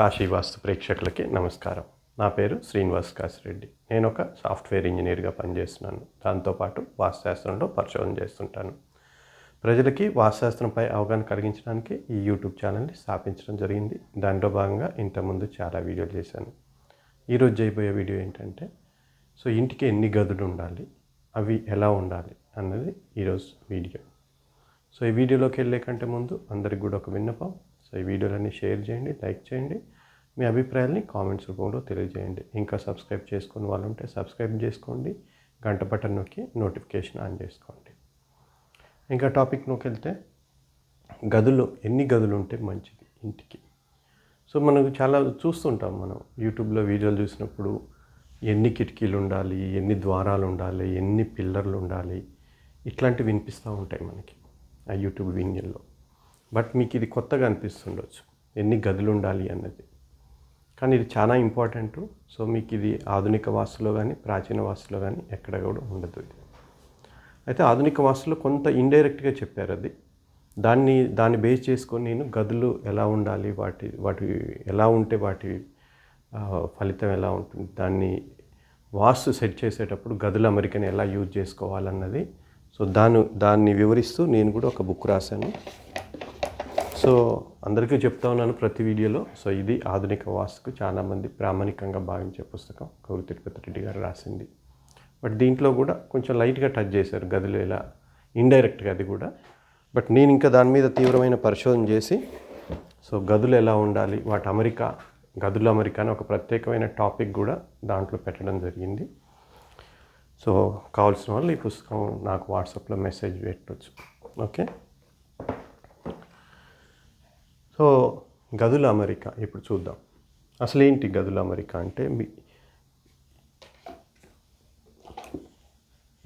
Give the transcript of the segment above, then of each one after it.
కాశీ వాస్తు ప్రేక్షకులకి నమస్కారం. నా పేరు శ్రీనివాస్ కాశిరెడ్డి. నేను ఒక సాఫ్ట్వేర్ ఇంజనీర్గా పనిచేస్తున్నాను. దాంతోపాటు వాస్తుశాస్త్రంలో పరిశోధన చేస్తుంటాను. ప్రజలకి వాస్తుశాస్త్రంపై అవగాహన కలిగించడానికి ఈ యూట్యూబ్ ఛానల్ని స్థాపించడం జరిగింది. దానిలో భాగంగా ఇంతకుముందు చాలా వీడియోలు చేశాను. ఈరోజు చేయబోయే వీడియో ఏంటంటే సో ఇంటికి ఎన్ని గదులు ఉండాలి అవి ఎలా ఉండాలి అన్నది ఈరోజు వీడియో. సో ఈ వీడియోలోకి వెళ్ళే కంటే ముందు అందరికి కూడా ఒక విన్నపం. సో ఈ వీడియోలన్నీ షేర్ చేయండి లైక్ చేయండి. మీ అభిప్రాయాల్ని కామెంట్స్ రూపంలో తెలియజేయండి. ఇంకా సబ్స్క్రైబ్ చేసుకుని వాళ్ళు ఉంటే సబ్స్క్రైబ్ చేసుకోండి. గంట బటన్ నొక్కి నోటిఫికేషన్ ఆన్ చేసుకోండి. ఇంకా టాపిక్ వెళ్తే గదులు ఎన్ని గదులు ఉంటే మంచిది ఇంటికి? సో మనకు చాలా చూస్తుంటాం మనం యూట్యూబ్లో వీడియోలు చూసినప్పుడు ఎన్ని కిటికీలు ఉండాలి ఎన్ని ద్వారాలు ఉండాలి ఎన్ని పిల్లర్లు ఉండాలి ఇట్లాంటివి వినిపిస్తూ ఉంటాయి మనకి ఆ యూట్యూబ్ వీడియోలో బట్ మీకు ఇది కొత్తగా అనిపిస్తుండొచ్చు. ఎన్ని గదులు ఉండాలి అన్నది. కానీ ఇది చాలా ఇంపార్టెంట్. సో మీకు ఇది ఆధునిక వాస్తులో కానీ ప్రాచీన వాస్తులో కానీ ఎక్కడ కూడా ఉండదు ఇది. అయితే ఆధునిక వాస్తులో కొంత ఇండైరెక్ట్గా చెప్పారు అది. దాన్ని దాన్ని బేస్ చేసుకొని నేను గదులు ఎలా ఉండాలి వాటి వాటి ఎలా ఉంటే వాటి ఫలితం ఎలా ఉంటుంది దాన్ని వాస్తు సెట్ చేసేటప్పుడు గదుల అమెరికన్ ఎలా యూజ్ చేసుకోవాలన్నది. సో దాని దాన్ని వివరిస్తూ నేను కూడా ఒక బుక్ రాశాను. సో అందరికీ చెప్తా ఉన్నాను ప్రతి వీడియోలో. సో ఇది ఆధునిక వాస్తుకు చాలామంది ప్రామాణికంగా భావించే పుస్తకం. కౌరి తిరుపతి రెడ్డి గారు రాసింది. బట్ దీంట్లో కూడా కొంచెం లైట్గా టచ్ చేశారు గదులు ఎలా ఇండైరెక్ట్గా అది కూడా. బట్ నేను ఇంకా దాని మీద తీవ్రమైన పరిశోధన చేసి సో గదులు ఎలా ఉండాలి వాటి అమెరికా గదుల అమెరికా అని ఒక ప్రత్యేకమైన టాపిక్ కూడా దాంట్లో పెట్టడం జరిగింది. సో కావాల్సిన వాళ్ళు ఈ పుస్తకం నాకు వాట్సాప్లో మెసేజ్ పెట్టవచ్చు ఓకే? సో గదుల అమెరికా ఇప్పుడు చూద్దాం. అసలు ఏంటి గదుల అమెరికా అంటే మీ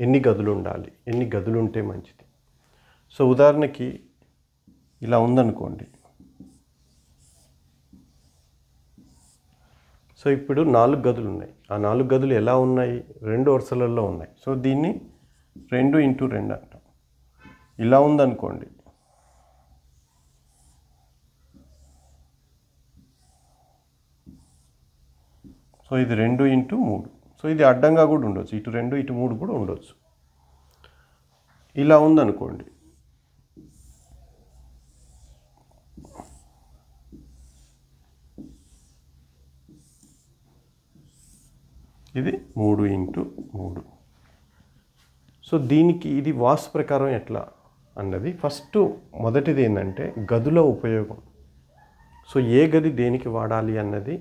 ఎన్ని గదులు ఉండాలి ఎన్ని గదులు ఉంటే మంచిది? సో ఉదాహరణకి ఇలా ఉందనుకోండి. సో ఇప్పుడు నాలుగు గదులు ఉన్నాయి. ఆ నాలుగు గదులు ఎలా ఉన్నాయి? రెండు వరుసలలో ఉన్నాయి. సో దీన్ని రెండు ఇంటూ రెండు అంటాం. ఇలా ఉందనుకోండి. సో ఇది రెండు ఇంటూ మూడు. సో ఇది అడ్డంగా కూడా ఉండొచ్చు. ఇటు రెండు ఇటు మూడు కూడా ఉండొచ్చు. ఇలా ఉందనుకోండి. ఇది మూడు ఇంటూ మూడు. సో దీనికి ఇది వాస్తు ప్రకారం ఎట్లా అన్నది ఫస్ట్ మొదటిది ఏంటంటే గదుల ఉపయోగం. సో ఏ గది దేనికి వాడాలి అన్నది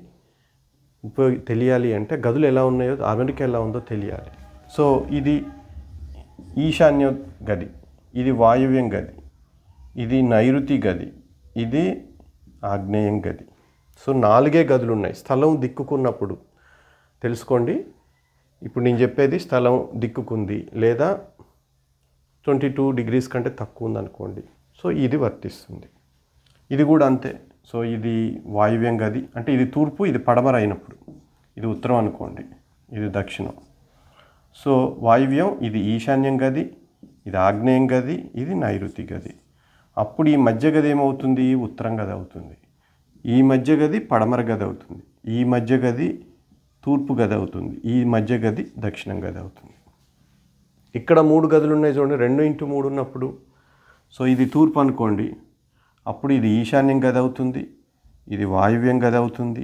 ఉపయోగ తెలియాలి అంటే గదులు ఎలా ఉన్నాయో అమెరికా ఎలా ఉందో తెలియాలి. సో ఇది ఈశాన్య గది ఇది వాయువ్యం గది ఇది నైరుతి గది ఇది ఆగ్నేయం గది. సో నాలుగే గదులు ఉన్నాయి స్థలం దిక్కుకున్నప్పుడు తెలుసుకోండి. ఇప్పుడు నేను చెప్పేది స్థలం దిక్కుకుంది లేదా ట్వంటీ టూ డిగ్రీస్ కంటే తక్కువ ఉందనుకోండి. సో ఇది వర్తిస్తుంది. ఇది కూడా అంతే. సో ఇది వాయువ్యం గది. అంటే ఇది తూర్పు ఇది పడమర అయినప్పుడు. ఇది ఉత్తరం అనుకోండి ఇది దక్షిణం. సో వాయువ్యం ఇది ఈశాన్యం గది ఇది ఆగ్నేయం గది ఇది నైరుతి గది. అప్పుడు ఈ మధ్య గది ఏమవుతుంది? ఉత్తరం గది అవుతుంది. ఈ మధ్య గది పడమర గది అవుతుంది. ఈ మధ్య గది తూర్పు గది అవుతుంది. ఈ మధ్య గది దక్షిణం గది అవుతుంది. ఇక్కడ మూడు గదులు ఉన్నాయి చూడండి. రెండు ఇంటూ మూడు ఉన్నప్పుడు. సో ఇది తూర్పు అనుకోండి. అప్పుడు ఇది ఈశాన్యం గది అవుతుంది ఇది వాయువ్యం గది అవుతుంది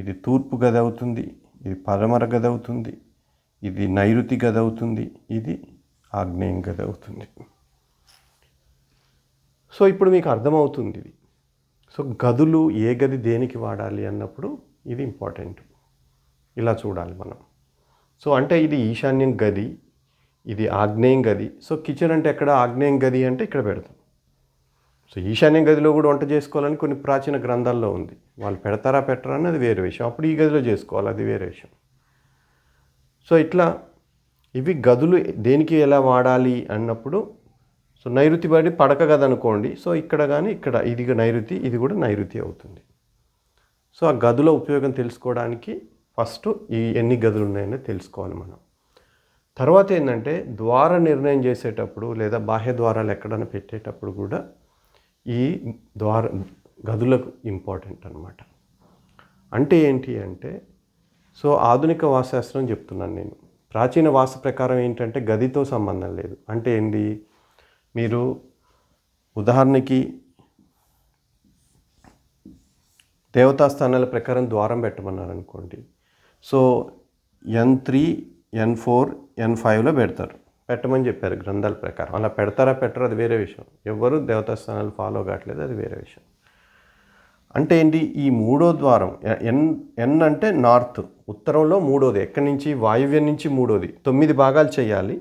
ఇది తూర్పు గది అవుతుంది ఇది పడమర గది అవుతుంది ఇది నైరుతి గది అవుతుంది ఇది ఆగ్నేయం గది అవుతుంది సో ఇప్పుడు మీకు అర్థమవుతుంది ఇది. సో గదులు ఏ గది దేనికి వాడాలి అన్నప్పుడు ఇది ఇంపార్టెంట్. ఇలా చూడాలి మనం. సో అంటే ఇది ఈశాన్యం గది ఇది ఆగ్నేయం గది. సో కిచెన్ అంటే ఎక్కడ? ఆగ్నేయం గది అంటే ఇక్కడ పెడతాం. సో ఈశాన్య గదిలో కూడా వంట చేసుకోవాలని కొన్ని ప్రాచీన గ్రంథాల్లో ఉంది. వాళ్ళు పెడతారా పెట్టరా అన్నది వేరే విషయం. అప్పుడు ఈ గదిలో చేసుకోవాలి అది వేరే విషయం. సో ఇట్లా ఇవి గదులు దేనికి ఎలా వాడాలి అన్నప్పుడు సో నైరుతి బడి పడక గది అనుకోండి. సో ఇక్కడ కానీ ఇక్కడ ఇది నైరుతి ఇది కూడా నైరుతి అవుతుంది. సో ఆ గదుల ఉపయోగం తెలుసుకోవడానికి ఫస్ట్ ఈ ఎన్ని గదులు ఉన్నాయని తెలుసుకోవాలి మనం. తర్వాత ఏంటంటే ద్వార నిర్ణయం చేసేటప్పుడు లేదా బాహ్య ద్వారాలు ఎక్కడైనా పెట్టేటప్పుడు కూడా ఈ ద్వార గదులకు ఇంపార్టెంట్ అనమాట అంటే ఏంటి అంటే సో ఆధునిక వాస్తుశాస్త్రం చెప్తున్నాను నేను. ప్రాచీన వాస్తు ప్రకారం ఏంటంటే గదితో సంబంధం లేదు. అంటే ఏంటి మీరు ఉదాహరణకి దేవతా స్థానాల ప్రకారం ద్వారం పెట్టమన్నారు అనుకోండి so N three N four ఎన్ ఫైవ్లో పెడతారు. పెట్టమని చెప్పారు గ్రంథాల ప్రకారం. అలా పెడతారా పెట్టరా అది వేరే విషయం. ఎవరు దేవతాస్థానాలు ఫాలో కావట్లేదు అది వేరే విషయం. అంటే ఏంటి ఈ మూడో ద్వారం ఎన్ ఎన్ అంటే నార్త్ ఉత్తరంలో మూడోది ఎక్కడి నుంచి? వాయువ్యం నుంచి మూడోది. తొమ్మిది భాగాలు చేయాలి.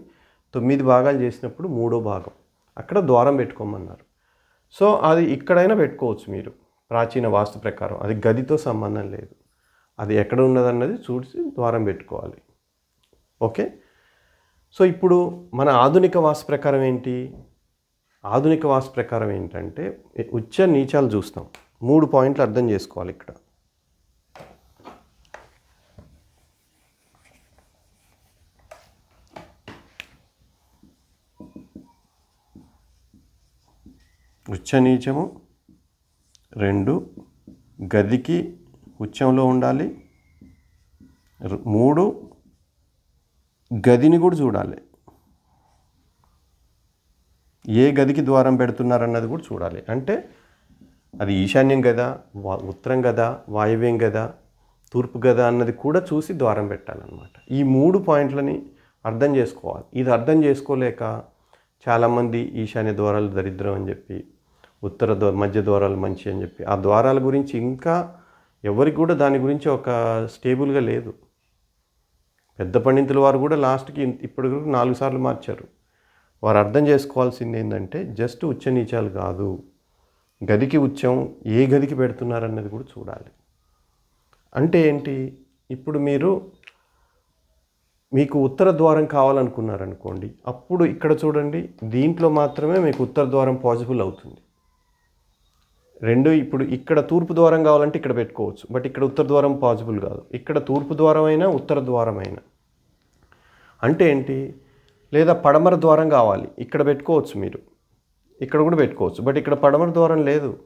తొమ్మిది భాగాలు చేసినప్పుడు మూడో భాగం. అక్కడ ద్వారం పెట్టుకోమన్నారు. సో అది ఇక్కడైనా పెట్టుకోవచ్చు మీరు. ప్రాచీన వాస్తు ప్రకారం. అది గదితో సంబంధం లేదు. అది ఎక్కడ ఉన్నదన్నది చూసి ద్వారం పెట్టుకోవాలి. ఓకే? సో ఇప్పుడు మన ఆధునిక వాస్తు ప్రకారం ఏంటి? ఆధునిక వాస్తు ప్రకారం ఏంటంటే ఉచ్చ నీచాలు చూస్తాం. మూడు పాయింట్లు అర్థం చేసుకోవాలి ఇక్కడ. ఉచ్చ నీచము రెండు గదికి ఉచ్చంలో ఉండాలి. మూడు గదిని కూడా చూడాలి. ఏ గదికి ద్వారం పెడుతున్నారన్నది కూడా చూడాలి. అంటే అది ఈశాన్యం కదా వా- ఉత్తరం కదా వాయువ్యం కదా తూర్పు కదా అన్నది కూడా చూసి ద్వారం పెట్టాలన్నమాట. ఈ మూడు పాయింట్లని అర్థం చేసుకోవాలి. ఇది అర్థం చేసుకోలేక చాలామంది ఈశాన్య ద్వారాలు దరిద్రం అని చెప్పి ఉత్తర ద్వా మధ్య ద్వారాలు మంచి అని చెప్పి ఆ ద్వారాల గురించి ఇంకా ఎవరికి కూడా దాని గురించి ఒక స్టేబుల్గా లేదు. పెద్ద పండితుల వారు కూడా లాస్ట్కి ఇప్పుడు నాలుగు సార్లు మార్చారు. వారు అర్థం చేసుకోవాల్సింది ఏంటంటే జస్ట్ ఉచ్చ నీచాలు కాదు. గదికి ఉచ్చం ఏ గదికి పెడుతున్నారన్నది కూడా చూడాలి. అంటే ఏంటి? ఇప్పుడు మీరు మీకు ఉత్తర ద్వారం కావాలనుకున్నారనుకోండి అప్పుడు ఇక్కడ చూడండి దీంట్లో మాత్రమే మీకు ఉత్తర ద్వారం పాసిబుల్ అవుతుంది. రెండు ఇప్పుడు ఇక్కడ తూర్పు ద్వారం కావాలంటే ఇక్కడ పెట్టుకోవచ్చు బట్ ఇక్కడ ఉత్తర ద్వారం పాసిబుల్ కాదు. ఇక్కడ తూర్పు ద్వారం అయినా ఉత్తర ద్వారం అయినా అంటే ఏంటి? లేదా పడమర ద్వారం కావాలి. ఇక్కడ పెట్టుకోవచ్చు మీరు. ఇక్కడ కూడా పెట్టుకోవచ్చు. బట్ ఇక్కడ పడమర ద్వారం లేదు.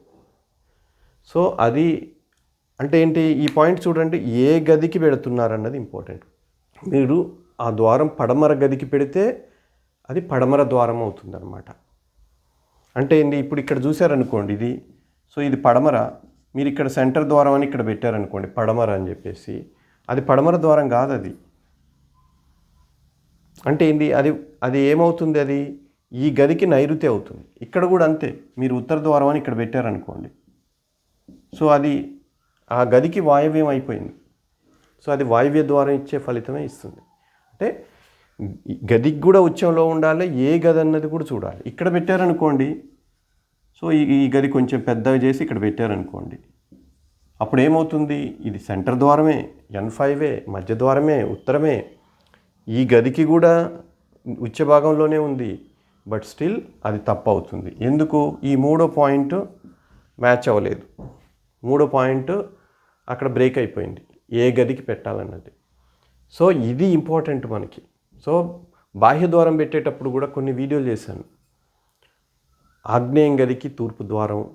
సో అది అంటే ఏంటి? ఈ పాయింట్ చూడండి. ఏ గదికి పెడుతున్నారన్నది ఇంపార్టెంట్. మీరు ఆ ద్వారం పడమర గదికి పెడితే అది పడమర ద్వారం అవుతుందన్నమాట. అంటే ఏంటి ఇప్పుడు ఇక్కడ చూసారనుకోండి ఇది. సో ఇది పడమర. మీరు ఇక్కడ సెంటర్ ద్వారం అని ఇక్కడ పెట్టారనుకోండి. పడమర అని చెప్పేసి. అది పడమర ద్వారం కాదు అది అంటే ఏంటి అది అది ఏమవుతుంది అది? ఈ గదికి నైరుతి అవుతుంది. ఇక్కడ కూడా అంతే. మీరు ఉత్తర ద్వారం అని ఇక్కడ పెట్టారనుకోండి. సో అది ఆ గదికి వాయవ్యం అయిపోయింది. సో అది వాయువ్య ద్వారం ఇచ్చే ఫలితమే ఇస్తుంది. అంటే గదికి కూడా ఉచ్చంలో ఉండాలి ఏ గది అన్నది కూడా చూడాలి. ఇక్కడ పెట్టారనుకోండి సో ఈ ఈ గది కొంచెం పెద్దగా చేసి ఇక్కడ పెట్టారనుకోండి అప్పుడు ఏమవుతుంది ఇది సెంటర్ ద్వారమే ఎన్ ఫైవే మధ్య ద్వారమే ఉత్తరమే ఈ గదికి కూడా ఉచ్చ భాగంలోనే ఉంది బట్ స్టిల్ అది తప్పు అవుతుంది. ఎందుకు? ఈ మూడో పాయింట్ మ్యాచ్ అవ్వలేదు. మూడో పాయింట్ అక్కడ బ్రేక్ అయిపోయింది. ఏ గదికి పెట్టాలన్నది. సో ఇది ఇంపార్టెంట్ మనకి. సో బాహ్య ద్వారం పెట్టేటప్పుడు కూడా కొన్ని వీడియోలు చేశాను. ఆగ్నేయం గదికి తూర్పు ద్వారం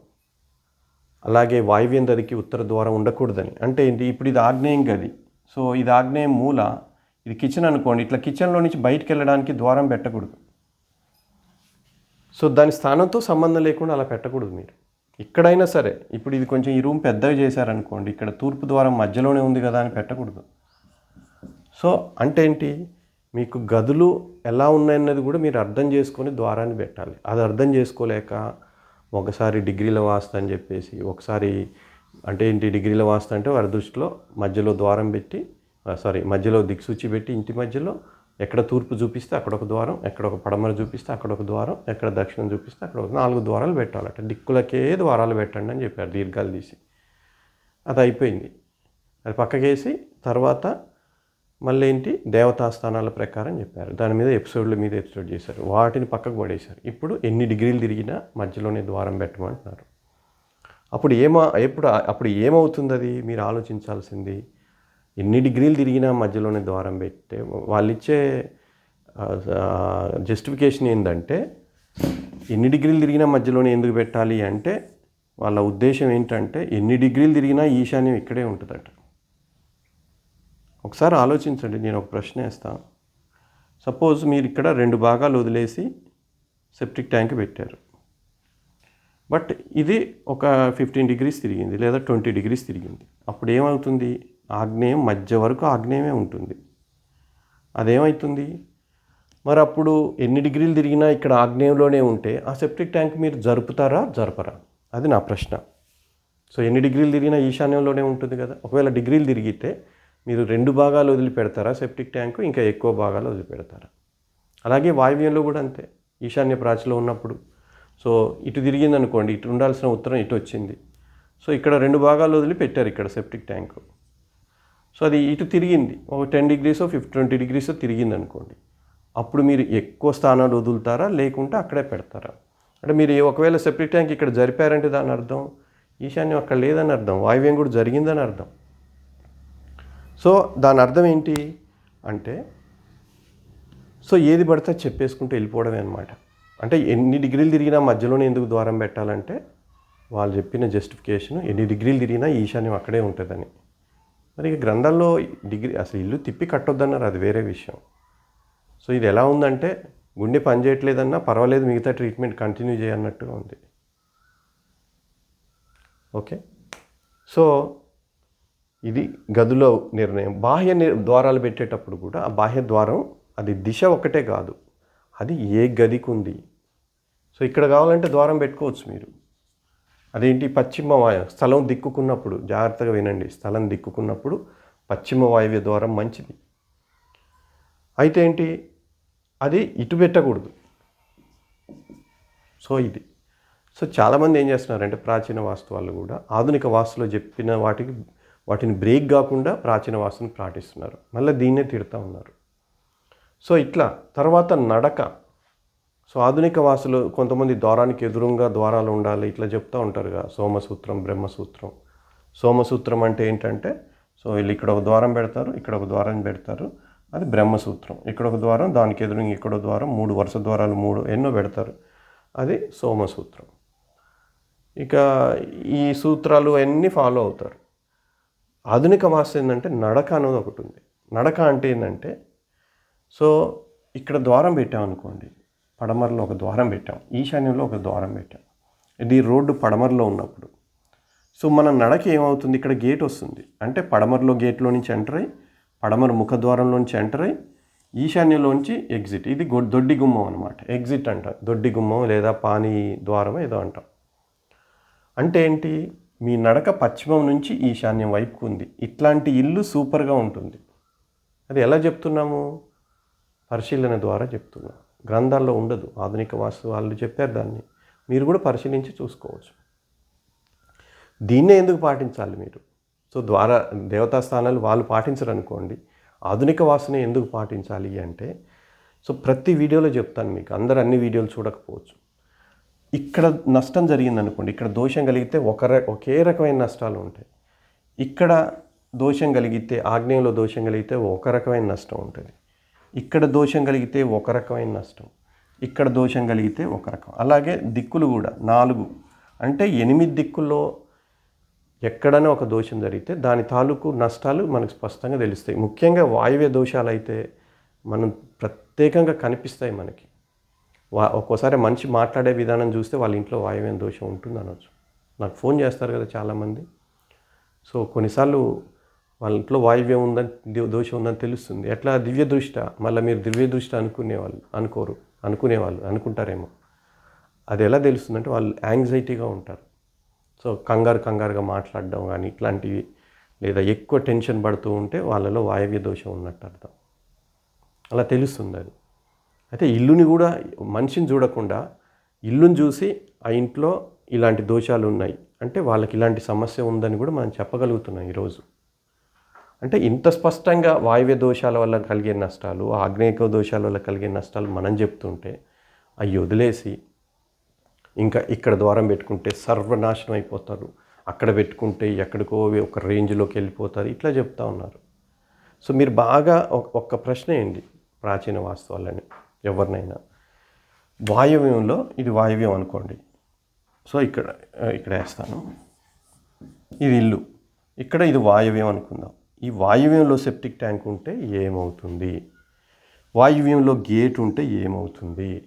అలాగే వాయువ్యం గదికి ఉత్తర ద్వారం ఉండకూడదని. అంటే ఏంటి ఇప్పుడు ఇది ఆగ్నేయం గది. సో ఇది ఆగ్నేయం మూల. ఇది కిచెన్ అనుకోండి. ఇట్లా కిచెన్లో నుంచి బయటకు వెళ్ళడానికి ద్వారం పెట్టకూడదు. సో దాని స్థానంతో సంబంధం లేకుండా అలా పెట్టకూడదు మీరు. ఇక్కడైనా సరే ఇప్పుడు ఇది కొంచెం ఈ రూమ్ పెద్దవి చేశారనుకోండి ఇక్కడ తూర్పు ద్వారం మధ్యలోనే ఉంది కదా అని పెట్టకూడదు. సో అంటే ఏంటి? మీకు గదులు ఎలా ఉన్నాయన్నది కూడా మీరు అర్థం చేసుకొని ద్వారాన్ని పెట్టాలి. అది అర్థం చేసుకోలేక ఒకసారి డిగ్రీల వాస్తు అని చెప్పేసి ఒకసారి అంటే ఏంటి? డిగ్రీల వాస్త అంటే వారి దృష్టిలో మధ్యలో ద్వారం పెట్టి సారీ మధ్యలో దిక్సూచి పెట్టి ఇంటి మధ్యలో ఎక్కడ తూర్పు చూపిస్తే అక్కడ ఒక ద్వారం ఎక్కడ ఒక పడమర చూపిస్తే అక్కడ ఒక ద్వారం ఎక్కడ దక్షిణం చూపిస్తే అక్కడ ఒక నాలుగు ద్వారాలు పెట్టాలట. దిక్కులకే ద్వారాలు పెట్టండి అని చెప్పారు దీర్ఘాలు తీసి. అది అయిపోయింది. అది పక్కకేసి తర్వాత మళ్ళీ ఏంటి? దేవతా స్థానాల ప్రకారం చెప్పారు. దాని మీద ఎపిసోడ్ల మీద ఎపిసోడ్ చేశారు. వాటిని పక్కకు పడేశారు. ఇప్పుడు ఎన్ని డిగ్రీలు తిరిగినా మధ్యలోనే ద్వారం పెట్టమంటున్నారు. అప్పుడు ఏమా ఎప్పుడు అప్పుడు ఏమవుతుంది అది మీరు ఆలోచించాల్సింది? ఎన్ని డిగ్రీలు తిరిగినా మధ్యలోనే ద్వారం పెట్టే వాళ్ళు ఇచ్చే జస్టిఫికేషన్ ఏంటంటే ఎన్ని డిగ్రీలు తిరిగినా మధ్యలోనే ఎందుకు పెట్టాలి అంటే వాళ్ళ ఉద్దేశం ఏంటంటే ఎన్ని డిగ్రీలు తిరిగినా ఈశాన్యం ఇక్కడే ఉంటుందట. ఒకసారి ఆలోచించండి నేను ఒక ప్రశ్న వేస్తాను సపోజ్ మీరు ఇక్కడ రెండు భాగాలు వదిలేసి సెప్టిక్ ట్యాంక్ పెట్టారు. బట్ ఇది ఒక ఫిఫ్టీన్ డిగ్రీస్ తిరిగింది లేదా ట్వంటీ డిగ్రీస్ తిరిగింది. అప్పుడు ఏమవుతుంది? ఆగ్నేయం మధ్య వరకు ఆగ్నేయమే ఉంటుంది. అదేమవుతుంది మరి అప్పుడు ఎన్ని డిగ్రీలు తిరిగినా ఇక్కడ ఆగ్నేయంలోనే ఉంటే ఆ సెప్టిక్ ట్యాంక్ మీరు జరుపుతారా జరపరా? అది నా ప్రశ్న. సో ఎన్ని డిగ్రీలు తిరిగినా ఈశాన్యంలోనే ఉంటుంది కదా. ఒకవేళ డిగ్రీలు తిరిగితే మీరు రెండు భాగాలు వదిలిపెడతారా సెప్టిక్ ట్యాంకు ఇంకా ఎక్కువ భాగాలు వదిలిపెడతారా? అలాగే వాయువ్యంలో కూడా అంతే. ఈశాన్య ప్రాచిలో ఉన్నప్పుడు. సో ఇటు తిరిగింది అనుకోండి ఇటు ఉండాల్సిన ఉత్తరం ఇటు వచ్చింది. సో ఇక్కడ రెండు భాగాలు వదిలి పెట్టారు ఇక్కడ సెప్టిక్ ట్యాంకు. సో అది ఇటు తిరిగింది. ఒక ten degrees fifty twenty degrees తిరిగింది అనుకోండి. అప్పుడు మీరు ఎక్కువ స్థానాలు వదులుతారా? లేకుంటే అక్కడే పెడతారా? అంటే మీరు ఒకవేళ సెప్టిక్ ట్యాంక్ ఇక్కడ జరిపారంటే దాని అర్థం? ఈశాన్యం అక్కడ లేదని అర్థం. వాయువ్యం కూడా జరిగిందని అర్థం. సో దాని అర్థం ఏంటి? అంటే సో ఏది పడితే చెప్పేసుకుంటూ వెళ్ళిపోవడమే అనమాట అంటే ఎన్ని డిగ్రీలు తిరిగినా మధ్యలోనే ఎందుకు ద్వారం పెట్టాలంటే వాళ్ళు చెప్పిన జస్టిఫికేషన్ ఎన్ని డిగ్రీలు తిరిగినా ఈశాన్యం అక్కడే ఉంటుందని. మరి ఇక గ్రంథాల్లో డిగ్రీ అసలు ఇల్లు తిప్పి కట్టొద్దన్నారు అది వేరే విషయం. సో ఇది ఎలా ఉందంటే గుండె పనిచేయట్లేదన్నా పర్వాలేదు మిగతా ట్రీట్మెంట్ కంటిన్యూ చేయన్నట్టుగా ఉంది. ఓకే? సో ఇది గదిలో నిర్ణయం. బాహ్య ని- ద్వారాలు పెట్టేటప్పుడు కూడా ఆ బాహ్య ద్వారం అది దిశ ఒకటే కాదు అది ఏ గదికి ఉంది సో ఇక్కడ కావాలంటే ద్వారం పెట్టుకోవచ్చు మీరు. అదేంటి? పశ్చిమ వాయు. స్థలం దిక్కుకున్నప్పుడు జాగ్రత్తగా వినండి. స్థలం దిక్కుకున్నప్పుడు పశ్చిమ వాయువ్య ద్వారం మంచిది. అయితే ఏంటి? అది ఇటు పెట్టకూడదు. సో ఇది. సో చాలామంది ఏం చేస్తున్నారంటే ప్రాచీన వాస్తు వాళ్ళు కూడా ఆధునిక వాస్తులో చెప్పిన వాటికి వాటిని బ్రేక్ కాకుండా ప్రాచీన వాస్తుని పాటిస్తున్నారు. మళ్ళీ దీన్నే తిడతా ఉన్నారు. సో ఇట్లా తర్వాత నడక. సో ఆధునిక వాసులు కొంతమంది ద్వారానికి ఎదురుగా ద్వారాలు ఉండాలి ఇట్లా చెప్తూ ఉంటారుగా. సోమసూత్రం బ్రహ్మసూత్రం. సోమసూత్రం అంటే ఏంటంటే సో వీళ్ళు ఇక్కడ ఒక ద్వారం పెడతారు ఇక్కడ ఒక ద్వారం పెడతారు అది బ్రహ్మసూత్రం. ఇక్కడ ఒక ద్వారం దానికి ఎదురు ఇక్కడ ద్వారం మూడు వరుస ద్వారాలు మూడు ఎన్నో పెడతారు అది సోమసూత్రం. ఇక ఈ సూత్రాలు అన్నీ ఫాలో అవుతారు. ఆధునిక వాస ఏంటంటే నడక అనేది ఒకటి ఉంది. నడక అంటే ఏంటంటే సో ఇక్కడ ద్వారం పెట్టామనుకోండి పడమరలో ఒక ద్వారం పెట్టాం. ఈశాన్యంలో ఒక ద్వారం పెట్టాం. ఇది రోడ్డు పడమరలో ఉన్నప్పుడు. సో మన నడక ఏమవుతుంది? ఇక్కడ గేట్ వస్తుంది. అంటే పడమరలో గేట్లో నుంచి ఎంటర్ అయ్యి పడమర ముఖద్వారంలో నుంచి ఎంటర్ అయ్యి ఈశాన్యంలోంచి ఎగ్జిట్. ఇది దొడ్డి గుమ్మం అనమాట ఎగ్జిట్ అంటాం దొడ్డి గుమ్మం లేదా పానీ ద్వారం ఏదో అంటాం. అంటే ఏంటి? మీ నడక పశ్చిమం నుంచి ఈశాన్యం వైపుకు ఉంది. ఇట్లాంటి ఇల్లు సూపర్గా ఉంటుంది. అది ఎలా చెప్తున్నాము? పరిశీలన ద్వారా చెప్తున్నాం. గ్రంథాల్లో ఉండదు. ఆధునిక వాస్తు వాళ్ళు చెప్పారు దాన్ని. మీరు కూడా పరిశీలించి చూసుకోవచ్చు. దీన్నే ఎందుకు పాటించాలి మీరు? సో ద్వారా దేవతా స్థానాలు వాళ్ళు పాటించరు అనుకోండి ఆధునిక వాసనే ఎందుకు పాటించాలి అంటే సో ప్రతి వీడియోలో చెప్తాను మీకు. అందరు అన్ని వీడియోలు చూడకపోవచ్చు. ఇక్కడ నష్టం జరిగింది అనుకోండి ఇక్కడ దోషం కలిగితే ఒక ఒకే రకమైన నష్టాలు ఉంటాయి. ఇక్కడ దోషం కలిగితే ఆగ్నేయంలో దోషం కలిగితే ఒక రకమైన నష్టం ఉంటుంది. ఇక్కడ దోషం కలిగితే ఒక రకమైన నష్టం ఇక్కడ దోషం కలిగితే ఒక రకం. అలాగే దిక్కులు కూడా నాలుగు. అంటే ఎనిమిది దిక్కుల్లో ఎక్కడైనా ఒక దోషం జరిగితే దాని తాలూకు నష్టాలు మనకు స్పష్టంగా తెలుస్తాయి. ముఖ్యంగా వాయువ్య దోషాలు అయితే మనం ప్రత్యేకంగా కనిపిస్తాయి మనకి. వా ఒక్కోసారి మనిషి మాట్లాడే విధానం చూస్తే వాళ్ళ ఇంట్లో వాయువ్యం దోషం ఉంటుంది అనొచ్చు నాకు ఫోన్ చేస్తారు కదా చాలామంది. సో కొన్నిసార్లు వాళ్ళ ఇంట్లో వాయువ్యం ఉందని దోషం ఉందని తెలుస్తుంది. ఎట్లా? దివ్య దృష్ట. మళ్ళీ మీరు దివ్య దృష్టి అనుకునేవాళ్ళు అనుకోరు. అనుకునేవాళ్ళు అనుకుంటారేమో. అది ఎలా తెలుస్తుందంటే వాళ్ళు యాంగ్జైటీగా ఉంటారు. సో కంగారు కంగారుగా మాట్లాడడం కానీ ఇట్లాంటివి లేదా ఎక్కువ టెన్షన్ పడుతూ ఉంటే వాళ్ళలో వాయవ్య దోషం ఉన్నట్టు అర్థం. అలా తెలుస్తుంది అది. అయితే ఇల్లుని కూడా మనిషిని చూడకుండా ఇల్లుని చూసి ఆ ఇంట్లో ఇలాంటి దోషాలు ఉన్నాయి. అంటే వాళ్ళకి ఇలాంటి సమస్య ఉందని కూడా మనం చెప్పగలుగుతున్నాం ఈరోజు. అంటే ఇంత స్పష్టంగా వాయువ్య దోషాల వల్ల కలిగే నష్టాలు ఆగ్నేయక దోషాల వల్ల కలిగే నష్టాలు మనం చెప్తుంటే అవి వదిలేసి ఇంకా ఇక్కడ ద్వారం పెట్టుకుంటే సర్వనాశనం అయిపోతారు. అక్కడ పెట్టుకుంటే ఎక్కడికో ఒక రేంజ్లోకి వెళ్ళిపోతారు. ఇట్లా చెప్తా ఉన్నారు. సో మీరు బాగా ఒక్క ప్రశ్న ఏంటి ప్రాచీన వాస్తవాలని ఎవరినైనా. వాయువ్యంలో ఇది వాయువ్యం అనుకోండి. సో ఇక్కడ ఇక్కడ వేస్తాను. ఇది ఇల్లు. ఇక్కడ ఇది వాయువ్యం అనుకుందాం. ఈ వాయువ్యంలో సెప్టిక్ ట్యాంక్ ఉంటే ఏమవుతుంది? వాయువ్యంలో గేట్ ఉంటే ఏమవుతుంది?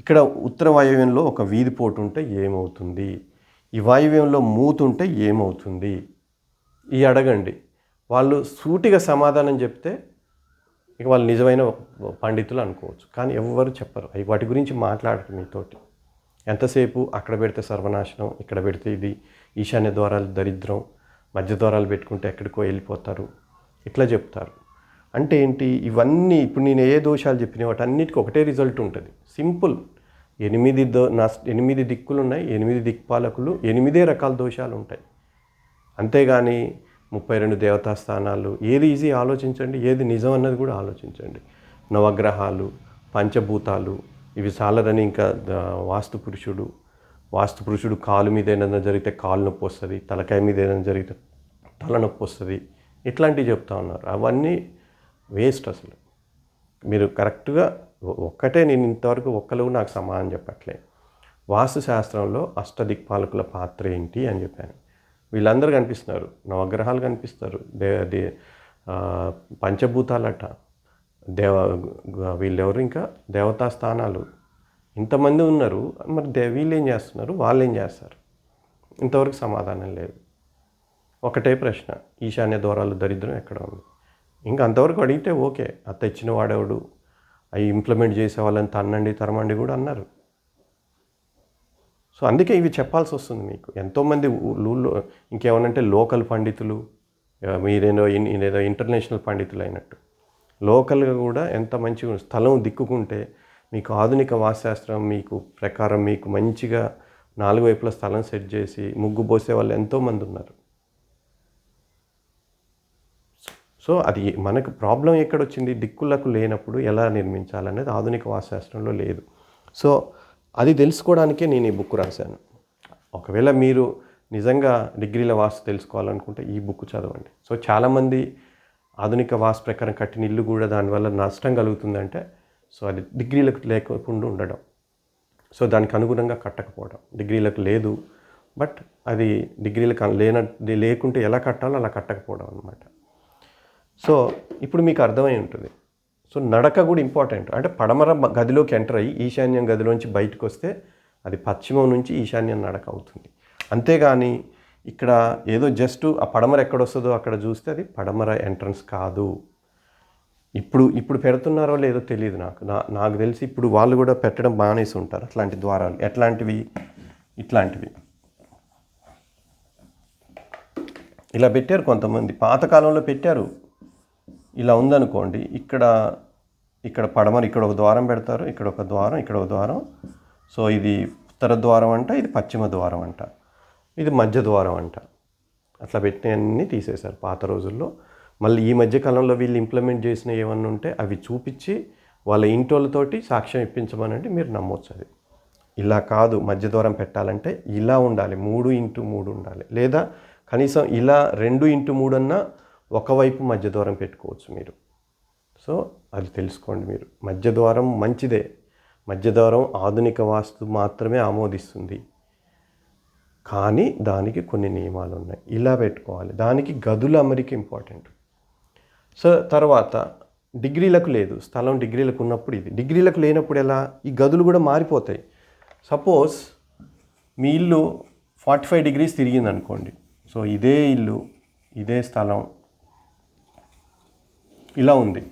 ఇక్కడ ఉత్తర వాయువ్యంలో ఒక వీధి పోటు ఉంటే ఏమవుతుంది? ఈ వాయువ్యంలో మూత ఉంటే ఏమవుతుంది? ఈ అడగండి. వాళ్ళు సూటిగా సమాధానం చెప్తే ఇక వాళ్ళు నిజమైన పండితులు అనుకోవచ్చు. కానీ ఎవ్వరు చెప్పరు. అవి వాటి గురించి మాట్లాడరు మీతోటి. ఎంతసేపు అక్కడ పెడితే సర్వనాశనం ఇక్కడ పెడితే ఇది ఈశాన్య ద్వారాలు దరిద్రం మధ్య ద్వారాలు పెట్టుకుంటే ఎక్కడికో వెళ్ళిపోతారు. ఇట్లా చెప్తారు. అంటే ఏంటి? ఇవన్నీ ఇప్పుడు నేను ఏ దోషాలు చెప్పిన వాటి అన్నిటికీ ఒకటే రిజల్ట్ ఉంటుంది. సింపుల్ ఎనిమిది దో నా ఎనిమిది దిక్కులు ఉన్నాయి ఎనిమిది దిక్పాలకులు ఎనిమిదే రకాల దోషాలు ఉంటాయి. అంతేగాని ముప్పై రెండు దేవతా స్థానాలు ఏది ఈజీ ఆలోచించండి ఏది నిజం అన్నది కూడా ఆలోచించండి. నవగ్రహాలు పంచభూతాలు ఇవి చాలరని ఇంకా వాస్తు పురుషుడు వాస్తు పురుషుడు కాలు మీద ఏదైనా జరిగితే కాలు నొప్పి వస్తుంది తలకాయ మీద ఏదైనా జరిగితే తలనొప్పి వస్తుంది ఇట్లాంటివి చెప్తా ఉన్నారు. అవన్నీ వేస్ట్ అసలు. మీరు కరెక్ట్గా ఒక్కటే నేను ఇంతవరకు ఒక్కరు నాకు సమాధానం చెప్పట్లే వాస్తు శాస్త్రంలో అష్టదిక్పాలకుల పాత్ర ఏంటి అని చెప్పాను. వీళ్ళందరూ కనిపిస్తున్నారు. నవగ్రహాలు కనిపిస్తారు. దే దే పంచభూతాలట. దేవ వీళ్ళెవరు ఇంకా? దేవతా స్థానాలు ఇంతమంది ఉన్నారు మరి దే వీళ్ళు ఏం చేస్తున్నారు? వాళ్ళు ఏం చేస్తారు? ఇంతవరకు సమాధానం లేదు. ఒకటే ప్రశ్న ఈశాన్య ద్వారాలు దరిద్రం ఎక్కడ ఉంది? ఇంకా అంతవరకు అడిగితే ఓకే ఆ తెచ్చిన వాడెవడు? అవి ఇంప్లిమెంట్ చేసే వాళ్ళని తన్నండి తరమండి కూడా అన్నారు. సో అందుకే ఇవి చెప్పాల్సి వస్తుంది మీకు. ఎంతోమంది ఊళ్ళో ఇంకేమనంటే లోకల్ పండితులు మీరేదో ఇదేదో ఏదో ఇంటర్నేషనల్ పండితులు అయినట్టు లోకల్గా కూడా ఎంత మంచిగా స్థలం దిక్కుకుంటే మీకు ఆధునిక వాస్తుశాస్త్రం మీకు ప్రకారం మీకు మంచిగా నాలుగు వైపుల స్థలం సెట్ చేసి ముగ్గు పోసే వాళ్ళు ఎంతోమంది ఉన్నారు. సో అది మనకు ప్రాబ్లం ఎక్కడొచ్చింది? దిక్కులకు లేనప్పుడు ఎలా నిర్మించాలనేది ఆధునిక వాస్తుశాస్త్రంలో లేదు. సో అది తెలుసుకోవడానికే నేను ఈ బుక్ రాశాను. ఒకవేళ మీరు నిజంగా డిగ్రీల వాస్తు తెలుసుకోవాలనుకుంటే ఈ బుక్ చదవండి. సో చాలామంది ఆధునిక వాస్తు ప్రకారం కట్టిన ఇల్లు కూడా దానివల్ల నష్టం కలుగుతుందంటే సో అది డిగ్రీలకు లేకుండా ఉండడం. సో దానికి అనుగుణంగా కట్టకపోవడం. డిగ్రీలకు లేదు బట్ అది డిగ్రీలకు లేన లేకుంటే ఎలా కట్టాలో అలా కట్టకపోవడం అనమాట సో ఇప్పుడు మీకు అర్థమై ఉంటుంది. సో నడక కూడా ఇంపార్టెంట్. అంటే పడమర గదిలోకి ఎంటర్ అయ్యి ఈశాన్యం గదిలోంచి బయటకు వస్తే అది పశ్చిమం నుంచి ఈశాన్యం నడక అవుతుంది. అంతేగాని ఇక్కడ ఏదో జస్ట్ ఆ పడమర ఎక్కడ వస్తుందో అక్కడ చూస్తే అది పడమర ఎంట్రన్స్ కాదు. ఇప్పుడు ఇప్పుడు పెడుతున్నారో లేదో తెలియదు నాకు. నా నాకు తెలిసి ఇప్పుడు వాళ్ళు కూడా పెట్టడం మానేసి ఉంటారు అట్లాంటి ద్వారాలు. ఎట్లాంటివి? ఇట్లాంటివి. ఇలా పెట్టారు కొంతమంది. పాతకాలంలో పెట్టారు. ఇలా ఉందనుకోండి ఇక్కడ ఇక్కడ పడమర ఇక్కడ ఒక ద్వారం పెడతారు ఇక్కడ ఒక ద్వారం ఇక్కడ ఒక ద్వారం. సో ఇది ఉత్తర ద్వారం అంట ఇది పశ్చిమ ద్వారం అంట. ఇది మధ్య ద్వారం అంట. అట్లా పెట్టినవన్నీ తీసేశారు పాత రోజుల్లో. మళ్ళీ ఈ మధ్య కాలంలో వీళ్ళు ఇంప్లిమెంట్ చేసిన ఏమన్నా ఉంటే అవి చూపించి వాళ్ళ ఇంటోళ్ళతోటి సాక్ష్యం ఇప్పించమనంటే మీరు నమ్మొచ్చు అది. ఇలా కాదు మధ్య ద్వారం పెట్టాలంటే ఇలా ఉండాలి మూడు ఇంటూ మూడు ఉండాలి. లేదా కనీసం ఇలా రెండు ఇంటూ మూడు అన్నా ఒకవైపు మధ్య ద్వారం పెట్టుకోవచ్చు మీరు. సో అది తెలుసుకోండి మీరు. మధ్య ద్వారం మంచిదే. మధ్య ద్వారం ఆధునిక వాస్తు మాత్రమే ఆమోదిస్తుంది. కానీ దానికి కొన్ని నియమాలు ఉన్నాయి. ఇలా పెట్టుకోవాలి. దానికి గదుల అమరిక ఇంపార్టెంట్ సో తర్వాత డిగ్రీలకు లేదు స్థలం డిగ్రీలకు ఉన్నప్పుడు ఇది. డిగ్రీలకు లేనప్పుడు ఎలా? ఈ గదులు కూడా మారిపోతాయి. సపోజ్ మీ ఇల్లు ఫార్టీ ఫైవ్ డిగ్రీస్ తిరిగింది అనుకోండి సో ఇదే ఇల్లు ఇదే స్థలం ఇలా ఉంది.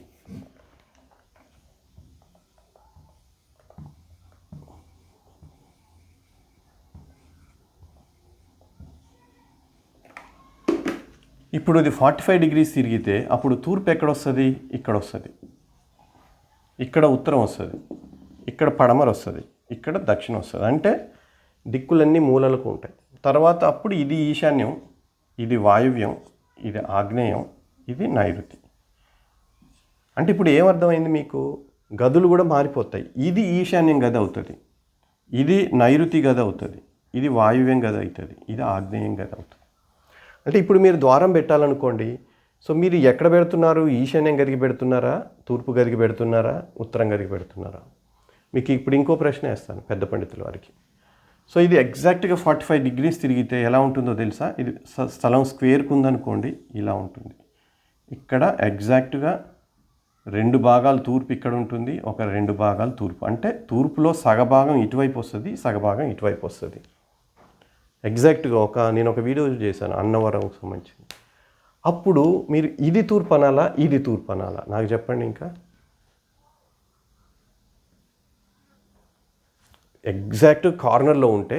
ఇప్పుడు ఇది ఫార్టీ ఫైవ్ డిగ్రీస్ తిరిగితే అప్పుడు తూర్పు ఎక్కడ వస్తుంది? ఇక్కడ వస్తుంది. ఇక్కడ ఉత్తరం వస్తుంది. ఇక్కడ పడమర వస్తుంది. ఇక్కడ దక్షిణం వస్తుంది. అంటే దిక్కులన్నీ మూలలకు ఉంటాయి. తర్వాత అప్పుడు ఇది ఈశాన్యం ఇది వాయువ్యం ఇది ఆగ్నేయం ఇది నైరుతి. అంటే ఇప్పుడు ఏమర్థమైంది మీకు? గదులు కూడా మారిపోతాయి. ఇది ఈశాన్యం గది అవుతుంది. ఇది నైరుతి గది అవుతుంది. ఇది వాయువ్యం గది అవుతుంది. ఇది ఆగ్నేయం గది అవుతుంది. అంటే ఇప్పుడు మీరు ద్వారం పెట్టాలనుకోండి సో మీరు ఎక్కడ పెడుతున్నారు? ఈశాన్యం గదికి పెడుతున్నారా? తూర్పు గదికి పెడుతున్నారా? ఉత్తరం గదికి పెడుతున్నారా? మీకు ఇప్పుడు ఇంకో ప్రశ్న వేస్తాను పెద్ద పండితుల వారికి. సో ఇది ఎగ్జాక్ట్గా ఫార్టీ ఫైవ్ డిగ్రీస్ తిరిగితే ఎలా ఉంటుందో తెలుసా? ఇది స్థలం స్క్వేర్కి ఉందనుకోండి ఇలా ఉంటుంది. ఇక్కడ ఎగ్జాక్ట్గా రెండు భాగాలు తూర్పు ఇక్కడ ఉంటుంది ఒక రెండు భాగాలు తూర్పు. అంటే తూర్పులో సగభాగం ఇటువైపు వస్తుంది సగభాగం ఇటువైపు వస్తుంది. ఎగ్జాక్ట్గా ఒక నేను ఒక వీడియో చేశాను అన్నవరంకి సంబంధించింది. అప్పుడు మీరు ఇది తూర్పు అనాలా ఇది తూర్పు అనాలా నాకు చెప్పండి ఇంకా. ఎగ్జాక్ట్ కార్నర్లో ఉంటే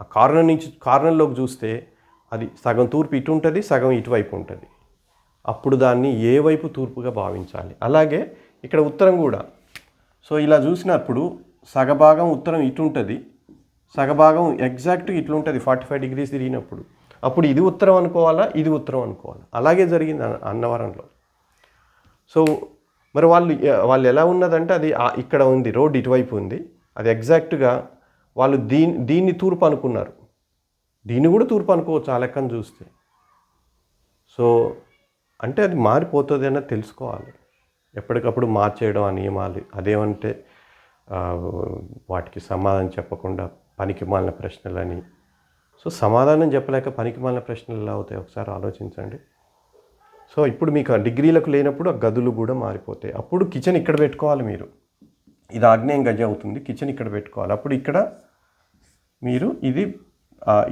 ఆ కార్నర్ నుంచి కార్నర్లోకి చూస్తే అది సగం తూర్పు ఇటు ఉంటుంది సగం ఇటువైపు ఉంటుంది. అప్పుడు దాన్ని ఏ వైపు తూర్పుగా భావించాలి? అలాగే ఇక్కడ ఉత్తరం కూడా. సో ఇలా చూసినప్పుడు సగభాగం ఉత్తరం ఇటు ఉంటుంది సగభాగం ఎగ్జాక్ట్ ఇట్లా ఉంటుంది ఫార్టీ ఫైవ్ డిగ్రీస్ తిరిగినప్పుడు. అప్పుడు ఇది ఉత్తరం అనుకోవాలా ఇది ఉత్తరం అనుకోవాలా? అలాగే జరిగింది అన్నవరంలో. సో మరి వాళ్ళు వాళ్ళు ఎలా ఉన్నదంటే అది ఇక్కడ ఉంది రోడ్ ఇటువైపు ఉంది. అది ఎగ్జాక్ట్గా వాళ్ళు దీని దీన్ని తూర్పు అనుకున్నారు. దీన్ని కూడా తూర్పు అనుకోవచ్చు ఆ లెక్కను చూస్తే. సో అంటే అది మారిపోతుంది అన్నది తెలుసుకోవాలి. ఎప్పటికప్పుడు మార్చేయడం ఆ నియమాలు అదేమంటే వాటికి సమాధానం చెప్పకుండా పనికి మాలిన ప్రశ్నలని. సో సమాధానం చెప్పలేక పనికి మాలిన ప్రశ్నలు ఎలా అవుతాయి? ఒకసారి ఆలోచించండి. సో ఇప్పుడు మీకు ఆ డిగ్రీలకు లేనప్పుడు ఆ గదులు కూడా మారిపోతాయి. అప్పుడు కిచెన్ ఇక్కడ పెట్టుకోవాలి మీరు. ఇది ఆగ్నేయం గజ అవుతుంది. కిచెన్ ఇక్కడ పెట్టుకోవాలి. అప్పుడు ఇక్కడ మీరు ఇది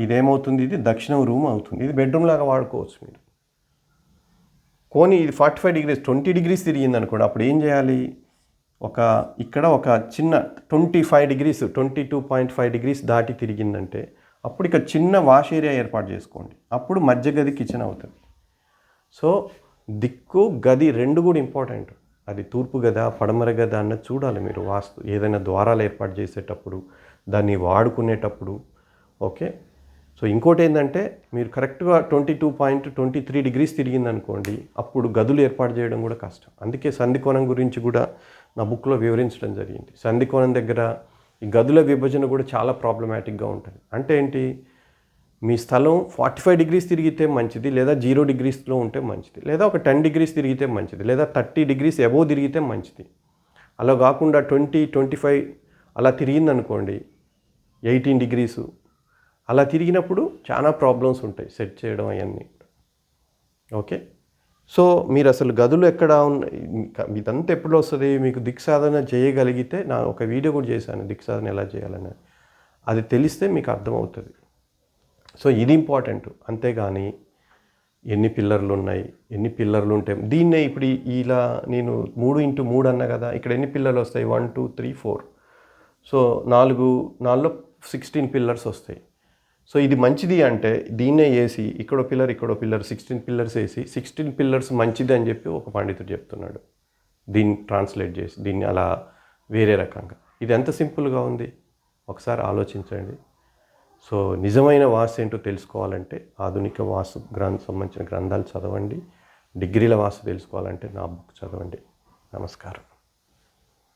ఇదేమవుతుంది? ఇది దక్షిణం రూమ్ అవుతుంది. ఇది బెడ్రూమ్ లాగా వాడుకోవచ్చు మీరు. కోని ఇది forty five degrees twenty degrees తిరిగింది అనుకోండి అప్పుడు ఏం చేయాలి? ఒక ఇక్కడ ఒక చిన్న twenty five degrees twenty two point five degrees దాటి తిరిగిందంటే అప్పుడు ఇక్కడ చిన్న వాష్ ఏరియా ఏర్పాటు చేసుకోండి. అప్పుడు మధ్య గది కిచెన్ అవుతుంది. సో దిక్కు గది రెండు కూడా ఇంపార్టెంట్. అది తూర్పు గద పడమర గద అన్నది చూడాలి మీరు వాస్తు ఏదైనా ద్వారాలు ఏర్పాటు చేసేటప్పుడు దాన్ని వాడుకునేటప్పుడు. ఓకే? సో ఇంకోటి ఏంటంటే మీరు కరెక్ట్గా twenty two point twenty three degrees తిరిగిందనుకోండి అప్పుడు గదులు ఏర్పాటు చేయడం కూడా కష్టం. అందుకే సంధికోణం గురించి కూడా నా బుక్లో వివరించడం జరిగింది. సంధికోణం దగ్గర ఈ గదుల విభజన కూడా చాలా ప్రాబ్లమాటిక్గా ఉంటుంది. అంటే ఏంటి? మీ స్థలం ఫార్టీ ఫైవ్ డిగ్రీస్ తిరిగితే మంచిది లేదా జీరో డిగ్రీస్లో ఉంటే మంచిది లేదా ఒక టెన్ డిగ్రీస్ తిరిగితే మంచిది లేదా థర్టీ డిగ్రీస్ ఎబో తిరిగితే మంచిది. అలా కాకుండా ట్వంటీ ట్వంటీ ఫైవ్ అలా తిరిగిందనుకోండి ఎయిటీన్ డిగ్రీసు అలా తిరిగినప్పుడు చాలా ప్రాబ్లమ్స్ ఉంటాయి సెట్ చేయడం అవన్నీ. ఓకే సో మీరు అసలు గదులు ఎక్కడ ఉన్నాయి ఇదంతా ఎప్పుడు వస్తుంది? మీకు దిక్సాధన చేయగలిగితే నా ఒక వీడియో కూడా చేశాను దిక్సాధన ఎలా చేయాలని అది తెలిస్తే మీకు అర్థమవుతుంది. సో ఇది ఇంపార్టెంట్. అంతేగాని ఎన్ని పిల్లర్లు ఉన్నాయి ఎన్ని పిల్లర్లు ఉంటాయి దీన్నే ఇప్పుడు ఇలా నేను మూడు ఇంటూ మూడు అన్నా కదా ఇక్కడ ఎన్ని పిల్లర్లు వస్తాయి one two three four. So నాలుగు నాలుగులో సిక్స్టీన్ పిల్లర్స్ వస్తాయి. సో ఇది మంచిది అంటే దీన్నే వేసి ఇక్కడ పిల్లర్ ఇక్కడ పిల్లర్ సిక్స్టీన్ పిల్లర్స్ వేసి సిక్స్టీన్ పిల్లర్స్ మంచిది అని చెప్పి ఒక పండితుడు చెప్తున్నాడు. దీన్ని ట్రాన్స్లేట్ చేసి దీన్ని అలా వేరే రకంగా. ఇది ఎంత సింపుల్గా ఉంది? ఒకసారి ఆలోచించండి. సో నిజమైన వాసు ఏంటో తెలుసుకోవాలంటే ఆధునిక వాసు గ్రంథ సంబంధించిన గ్రంథాలు చదవండి. డిగ్రీల వాసు తెలుసుకోవాలంటే నా బుక్ చదవండి. నమస్కారం.